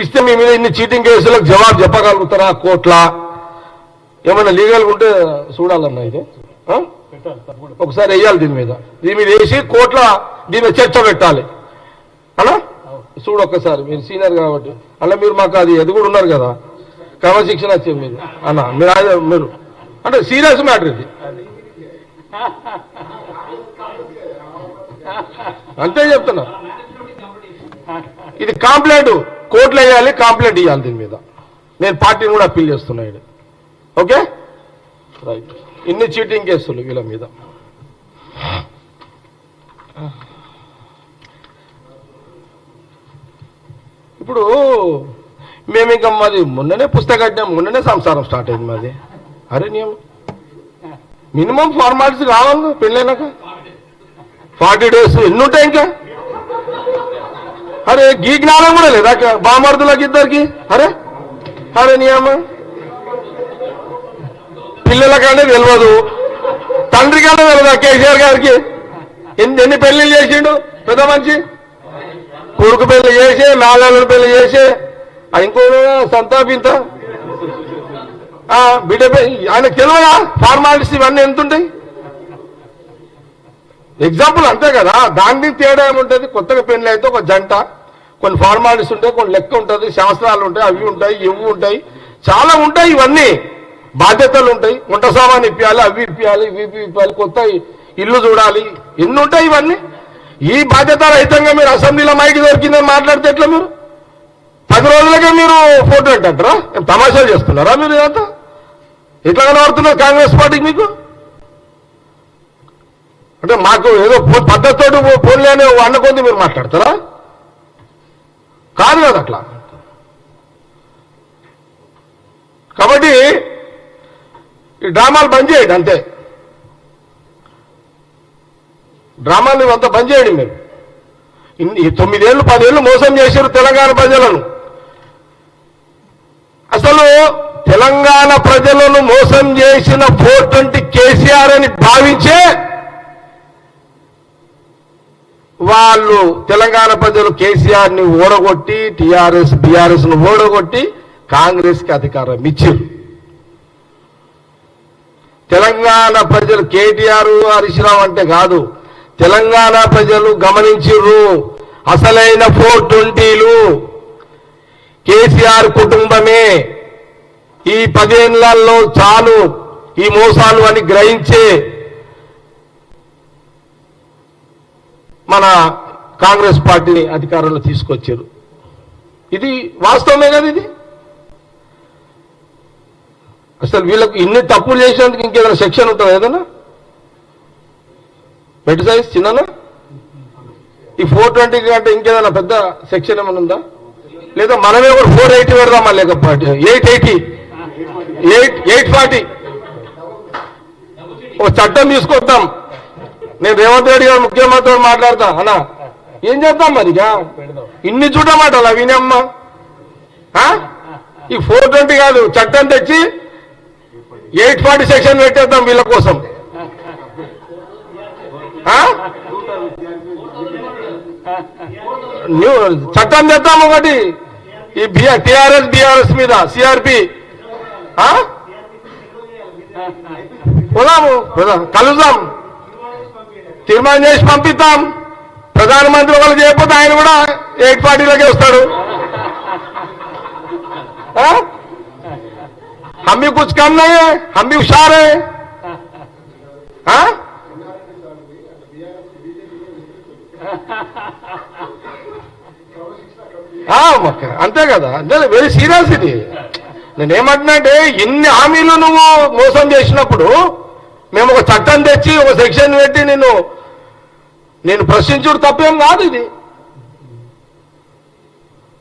ఇస్తే మీ మీద ఇన్ని చీటింగ్ కేసులకు జవాబు చెప్పగలుగుతారా కోట్ల? ఏమైనా లీగల్గా ఉంటే చూడాలన్నా ఇది? ఒకసారి వేయాలి దీని మీద. దీని మీద వేసి కోట్ల దీని మీద చర్చ పెట్టాలి. అలా చూడు ఒక్కసారి మీరు సీనియర్ కాబట్టి. అలా మీరు మాకు అది అది కూడా ఉన్నారు కదా. క్రమశిక్షణ వచ్చేది మీరు. అన్న మీరు మీరు. అంటే సీరియస్ మ్యాటర్ ఇది. అంతే చెప్తున్నా. ఇది కాంప్లైంట్. కోర్టులో వేయాలి కాంప్లైంట్ ఇవ్వాలి దీని మీద. నేను పార్టీని కూడా అప్పీల్ చేస్తున్నా ఇది ఓకే? రైట్ ఇన్ని చీటింగ్ కేసులు వీళ్ళ మీద. ఇప్పుడు మేము ఇంకా మాది మొన్ననే పుస్తకం మొన్ననే సంసారం స్టార్ట్ అయింది మాది. అరే నియమం మినిమం ఫార్మాలిటీస్ కావాలి పెళ్ళైనాక. ఫార్టీ డేస్ ఎన్ని ఉంటాయి ఇంకా? అరే గీ జ్ఞానం కూడా లేదా? బామర్దులకి ఇద్దరికి? అరే అరే నియమ పిల్లలకంటే తెలియదు తండ్రికంటే తెలియదా కేసీఆర్ గారికి. ఎన్ని ఎన్ని చేసిండు? పెద్ద మంచి కొడుకు పెళ్ళి చేసి నాలుగు పెళ్ళి చేసి. ఇంకో సంతాపింత బిడ్డ ఆయన తెలియదా ఫార్మాలిటీస్ ఇవన్నీ ఎంత ఉంటాయి ఎగ్జాంపుల్ అంతే కదా. దాన్ని తేడా ఏముంటుంది? కొత్తగా పెళ్ళి అయితే ఒక జంట కొన్ని ఫార్మాలిటీస్ ఉంటాయి కొన్ని లెక్క ఉంటుంది శాస్త్రాలు ఉంటాయి అవి ఉంటాయి ఇవి ఉంటాయి. చాలా ఉంటాయి ఇవన్నీ. బాధ్యతలు ఉంటాయి. వంట సామాన్ ఇప్పించాలి అవి ఇప్పించాలి ఇవి ఇప్పించాలి కొత్త ఇల్లు చూడాలి. ఎన్ని ఉంటాయి ఇవన్నీ? ఈ బాధ్యత రహితంగా మీరు అసెంబ్లీలో మైకి దొరికిందని మాట్లాడితే ఎట్లా మీరు? పది రోజులకే మీరు ఫోటో ఏంటంటారా తమాషాలు చేస్తున్నారా మీరు ఇదంతా? ఎట్లా కనబడుతున్నారు కాంగ్రెస్ పార్టీకి మీకు? అంటే మాకు ఏదో పో- పద్ధతితో పోలే అనే అన్న కొద్ది మీరు మాట్లాడతారా? కాదు కదా అట్లా. కాబట్టి ఈ డ్రామాలు బంద్ చేయండి అంతే. డ్రామాలు అంతా బంద్ చేయండి మీరు. ఈ తొమ్మిదేళ్ళు పదేళ్ళు మోసం చేశారు తెలంగాణ ప్రజలను. అసలు తెలంగాణ ప్రజలను మోసం చేసిన ఫోర్ ట్వంటీ కేసీఆర్ అని భావించే వాళ్ళు తెలంగాణ ప్రజలు కేసీఆర్ని ఓడగొట్టి టిఆర్ఎస్ బిఆర్ఎస్ను ఓడగొట్టి కాంగ్రెస్కి అధికారం ఇచ్చారు తెలంగాణ ప్రజలు కేటీఆర్ హరీష్ అంటే కాదు తెలంగాణ ప్రజలు గమనించిర్రు. అసలైన ఫోర్ ట్వంటీలు కేసీఆర్ కుటుంబమే. ఈ పదేళ్ళలో చాలు ఈ మోసాలు అని గ్రహించే మన కాంగ్రెస్ పార్టీని అధికారంలో తీసుకొచ్చారు. ఇది వాస్తవమే కదా ఇది? అసలు వీళ్ళకి ఇన్ని తప్పులు చేసినందుకు ఇంకేదైనా సెక్షన్ ఉంటుందా ఏదైనా? బెడ్ సైజ్ చిన్ననా? ఈ ఫోర్ ట్వంటీ కంటే ఇంకేదైనా పెద్ద సెక్షన్ ఏమైనా ఉందా? లేదా మనమే కూడా ఫోర్ ఎయిటీ పెడదామా లేకపోతే? Eight eighty eight eight forty ఒక చట్టం తీసుకొద్దాం. నేను రేవంత్ రెడ్డి గారు ముఖ్యమంత్రితో మాట్లాడతా అన్నా. ఏం చేద్దాం మరి ఇన్ని చూడమాటాలా వినమ్మా ఆ? ఈ ఫోర్ ట్వంటీ కాదు చట్టం తెచ్చి ఎయిట్ ఫార్టీ సెక్షన్ పెట్టేద్దాం వీళ్ళ కోసం. చట్టం తెద్దాం ఒకటి. ఈ టిఆర్ఎస్ బిఆర్ఎస్ మీద సిఆర్పి. పోదాము పోదాం కలుద్దాం. తీర్మానం చేసి పంపిద్దాం ప్రధానమంత్రి ఒకరు చేయకపోతే ఆయన కూడా ఎయిట్ పార్టీలోకి వస్తాడు ఆ? हम भी कुछ कम नहीं है हम भी होशियार है हाँ? ఆ, మొక్క. అంతే కదా అంతే వెరీ సీరియస్ ఇది నేనేమంటున్నా అంటే ఇన్ని హామీలు నువ్వు మోసం చేసినప్పుడు మేము ఒక చట్టం తెచ్చి ఒక సెక్షన్ పెట్టి నిన్ను నేను ప్రశ్నించుడు తప్పేం కాదు ఇది.